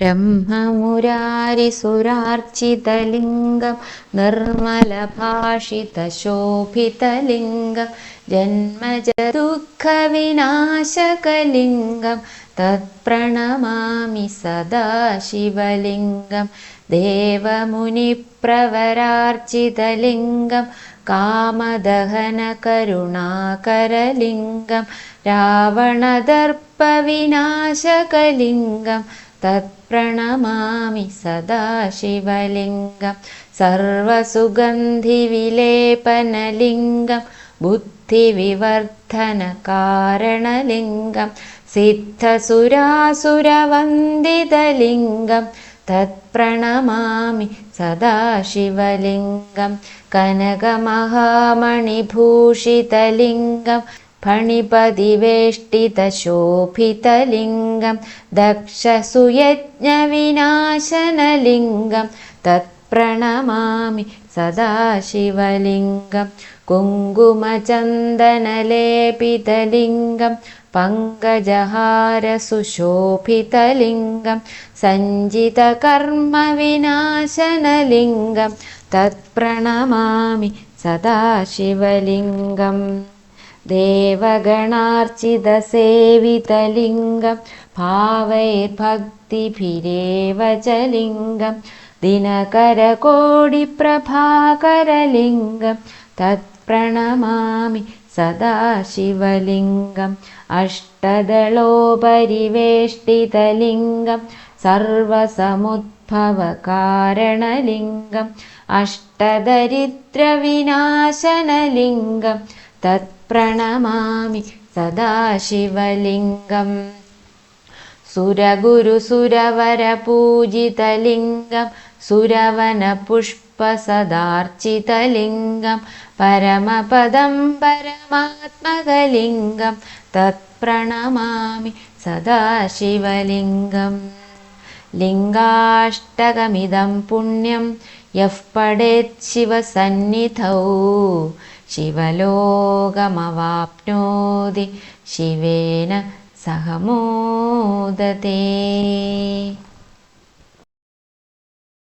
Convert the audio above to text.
ब्रह्ममुरारिसुरार्चितलिङ्गं निर्मलभाषितशोभितलिङ्गं जन्मजदुःखविनाशकलिङ्गं तत्प्रणमामि सदा शिवलिङ्गं देवमुनिप्रवरार्चितलिङ्गं कामदहनकरुणाकरलिङ्गं रावणदर्पविनाशकलिङ्गं तत्प्रणमामि सदा शिवलिङ्गं सर्वसुगन्धिविलेपनलिङ्गं बुद्धिविवर्धनकारणलिङ्गं सिद्धसुरासुरवन्दितलिङ्गं तत्प्रणमामि सदा शिवलिङ्गं फणिपदिवेष्टितशोभितलिङ्गं दक्षसुयज्ञविनाशनलिङ्गं तत्प्रणमामि सदा शिवलिङ्गं कुङ्कुमचन्दनलेपितलिङ्गं पङ्कजहारसुशोभितलिङ्गं सञ्जितकर्मविनाशनलिङ्गं तत्प्रणमामि सदा शिवलिङ्गम् देवगणार्चितसेवितलिङ्गं भावैर्भक्तिभिरेव च लिङ्गं दिनकरकोडिप्रभाकरलिङ्गं तत्प्रणमामि सदा शिवलिङ्गम् अष्टदलोपरिवेष्टितलिङ्गं सर्वसमुद्भवकारणलिङ्गम् अष्टदरिद्रविनाशनलिङ्गं तत्प्रणमामि सदा शिवलिङ्गम् सुरगुरुसुरवरपूजितलिङ्गं सुरवनपुष्पसदार्चितलिङ्गं परमपदं परमात्मकलिङ्गं तत्प्रणमामि सदा शिवलिङ्गम् लिङ्गाष्टकमिदं पुण्यं यः पडेत् शिवसन्निधौ ശിവലോകമവാപ്നോതി ശിവേന സഹമോദതേ.